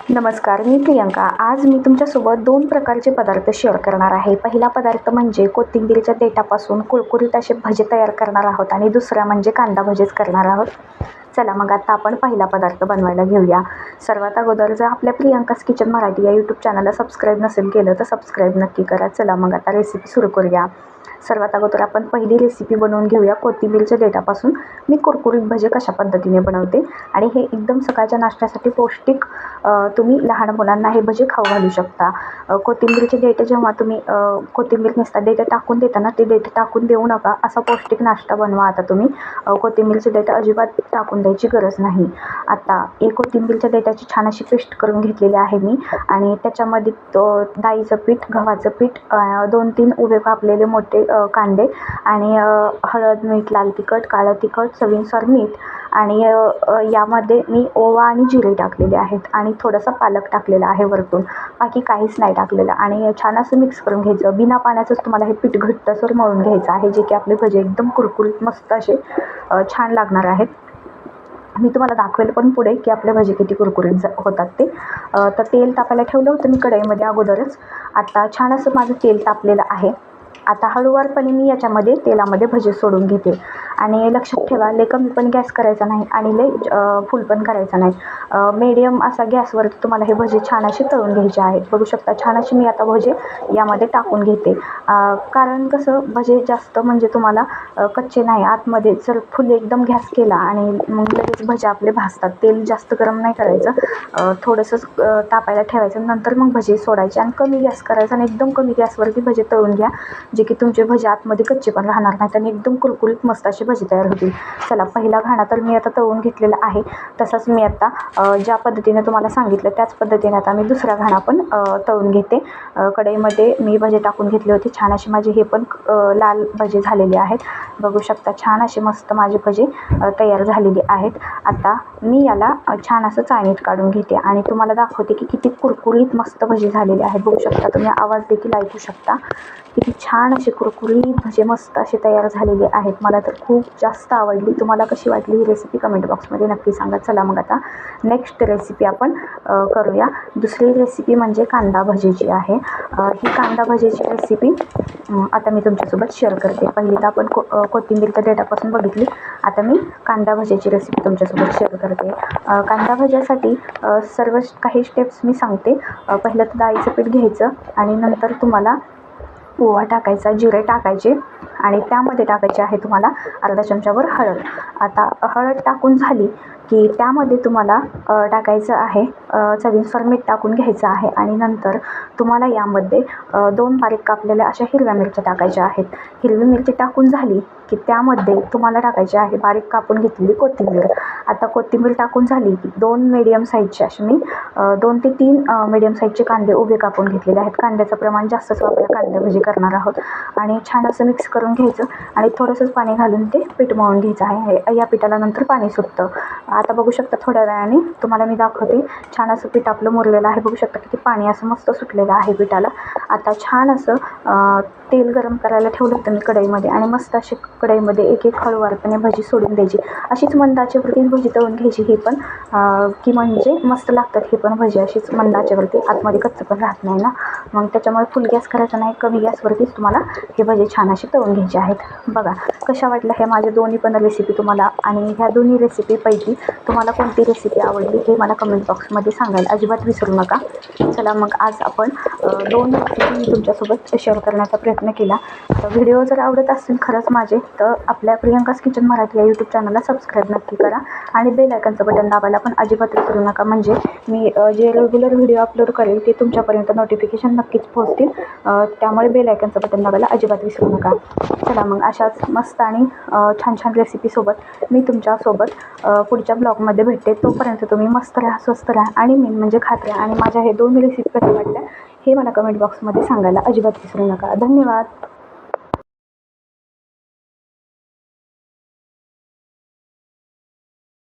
नमस्कार मी प्रियंका. आज मी तुमच्यासोबत दोन प्रकारचे पदार्थ शेअर करणार आहे. पहिला पदार्थ म्हणजे कोथिंबीरच्या देठापासून कुरकुरीत असे भजे तयार करणार आहोत आणि दुसरा म्हणजे कांदा भजेच करणार आहोत. चला मग आता आपण पहिला पदार्थ बनवायला घेऊया. सर्वात अगोदर जर आपल्या प्रियंकास किचन मराठी या यूट्यूब चॅनलला सबस्क्राईब नसेल केलं तर सबस्क्राईब नक्की करा. चला मग आता रेसिपी सुरू करूया. सर्वात अगोदर आपण पहिली रेसिपी बनवून घेऊया कोथिंबीरच्या देठापासून मी कुरकुरीत भजे कशा पद्धतीने बनवते? आणि हे एकदम सकाळच्या नाश्त्यासाठी पौष्टिक तुम्ही लहान मुलांना हे भजे खाऊ घालू शकता. कोथिंबीरचे देठं जेव्हा तुम्ही कोथिंबीर नेसता देठं टाकून देताना ते देठं टाकून देऊ नका. असा पौष्टिक नाश्ता बनवा आता तुम्ही. कोथिंबीरचे देठं अजिबात टाकून द्यायची गरज नाही. आता एक कोथिंबीरच्या देठाची छान अशी पेस्ट करून घेतलेली आहे मी. आणि त्याच्यामध्ये तो डाळीचं पीठ गव्हाचं पीठ दोन तीन उभे कापलेले मोठे कांदे आणि हळद मीठ लाल तिखट काळं तिखट चवीनुसार मीठ आणि यामध्ये मी ओवा आणि जिरे टाकलेले आहेत आणि थोडासा पालक टाकलेला आहे वरतून. बाकी काहीच नाही टाकलेलं आणि छान असं मिक्स करून घ्यायचं. बिना पाण्याचंच तुम्हाला हे पीठ घट्टसर मळून घ्यायचं आहे जे की आपले भजे एकदम कुरकुरीत मस्त असे छान लागणार आहेत. मी तुम्हाला दाखवेल पण पुढे की आपले भजे किती कुरकुरीत होतात ते. तर तेल तापायला ठेवलं होतं मी कढईमध्ये अगोदरच. आता छान असं माझं तेल तापलेलं आहे. आता हळूवारपणे मी याच्यामध्ये तेलामध्ये भजे सोडून घेते. आणि लक्षात ठेवा लय कमी पण गॅस करायचा नाही आणि लय फुल पण करायचा नाही. मीडियम असा गॅसवरती तुम्हाला हे भजे छान असे तळून घ्यायचे आहेत. बघू शकता छान असे मी आता भजे यामध्ये टाकून घेते. कारण कसं भजे जास्त म्हणजे तुम्हाला कच्चे नाही. आतमध्ये जर फुल एकदम गॅस केला आणि मग लगेच भजे आपले भाजतात. तेल जास्त गरम नाही करायचं. थोडंसं थोडंसंच तापायला ठेवायचं. नंतर मग भजे सोडायचे आणि कमी गॅस करायचा आणि एकदम कमी गॅसवरती भजे तळून घ्या जे की तुमचे भजे आतमध्ये कच्चे पण राहणार नाहीत आणि एकदम कुरकुरीत मस्त असे भजे तयार होतील. चला पहिला घाणा तर मी आता तळून घेतलेला आहे. तसाच मी आता ज्या पद्धतीने तुम्हाला सांगितलं त्याच पद्धतीने आता मी दुसरा घाणा पण तळून घेते. कढईमध्ये मी भजे टाकून घेतली होती. छान असे माझे हे पण लाल भजे झालेले आहेत. बघू शकता छान असे मस्त माझी भजे तयार झालेली आहेत. आता मी याला छान असं चाळणीत काढून घेते आणि तुम्हाला दाखवते की किती कुरकुरीत मस्त भजे झालेली आहेत. बघू शकता तुम्ही आवाज देखील ऐकू शकता. किती छान असे कुरकुरीत भजे मस्त असे तयार झालेले आहेत. मला तर खूप खूप जास्त आवडली. तुम्हाला कशी वाटली ही रेसिपी कमेंट बॉक्समध्ये नक्की सांगा. चला मग आता नेक्स्ट रेसिपी आपण करूया. दुसरी रेसिपी म्हणजे कांदा भजीची आहे. ही कांदा भजीची रेसिपी आता मी तुमच्यासोबत शेअर करते. पहिली तर आपण को कोथिंबीर कोथिंबीरच्या देठापासून बघितली. आता मी कांदा भजीची रेसिपी तुमच्यासोबत शेअर करते. कांदा भज्यासाठी सर्व काही स्टेप्स मी सांगते. पहिलं तर डाळीचं पीठ घ्यायचं आणि नंतर तुम्हाला ओवा टाकायचा जिरे टाकायचे आणि त्यामध्ये टाकायचे आहे तुम्हाला अर्धा चमचावर हळद. आता हळद टाकून झाली की त्यामध्ये तुम्हाला टाकायचं आहे अ, चवीनुसार मीठ टाकून घ्यायचं आहे आणि नंतर तुम्हाला यामध्ये दोन बारीक कापलेल्या अशा हिरव्या मिरच्या टाकायच्या आहेत. हिरवी मिरची टाकून झाली की त्यामध्ये तुम्हाला टाकायची आहे बारीक कापून घेतलेली कोथिंबीर. आता कोथिंबीर टाकून झाली की दोन मिडियम साईजचे असे मी दोन ते तीन मिडियम साईजचे कांदे उभे कापून घेतलेले आहेत. कांद्याचं प्रमाण जास्तच वापरा कांदा भजी करणार आहोत. आणि छान असं मिक्स करून घ्यायचं आणि थोडंसंच पाणी घालून ते पीठ मळून घ्यायचं आहे. या पिठाला नंतर पाणी सुटतं. आता बघू शकता थोड्या वेळाने तुम्हाला मी दाखवते. छान असं पीठ आपलं मुरलेलं आहे. बघू शकता किती पाणी असं मस्त सुटलेलं आहे पिठाला. आता छान असं तेल गरम करायला ठेवलं होतं मी कढईमध्ये आणि मस्त अशी कढईमध्ये एक एक हळूवारपणे भजी सोडून द्यायची. अशीच मंदाच्यावरती भजी तळून घ्यायची. ही पण की म्हणजे मस्त लागतात हे पण भजी. अशीच मंदाच्यावरती आतमध्ये कच्चं पण राहत नाही ना. मग त्याच्यामुळे फुल गॅस करायचा नाही. कमी गॅसवरतीच तुम्हाला हे भजे छान अशी तळून घ्यायचे आहेत. बघा कशा वाटल्या हे माझ्या दोन्ही पण रेसिपी तुम्हाला आणि ह्या दोन्ही रेसिपीपैकी तुम्हाला कोणती रेसिपी आवडली हे मला कमेंट बॉक्समध्ये सांगायला अजिबात विसरू नका. चला मग आज आपण दोन रेसिपी मी तुमच्यासोबत शेअर करण्याचा प्रयत्न प्रयत्न केला. तर व्हिडिओ जर आवडत असतील खरंच माझे तर आपल्या प्रियंकाच किचन मराठी या यूट्यूब चॅनलला सबस्क्राईब नक्की करा. आणि बेल आयकनचं बटन दाबायला पण अजिबात विसरू नका. म्हणजे मी जे रेग्युलर व्हिडिओ अपलोड करेल ते तुमच्यापर्यंत नोटिफिकेशन नक्कीच पोहोचतील. त्यामुळे बेल आयकनचं बटन दाबायला अजिबात विसरू नका. चला मग अशाच मस्त आणि छान छान रेसिपीसोबत मी तुमच्यासोबत पुढच्या ब्लॉगमध्ये भेटते. तोपर्यंत तुम्ही मस्त राहा स्वस्त राहा आणि मेन म्हणजे खात राहा. आणि माझ्या हे दोन रेसिपी कशा वाटल्या हे मला कमेंट बॉक्समध्ये सांगायला अजिबात विसरू नका. धन्यवाद.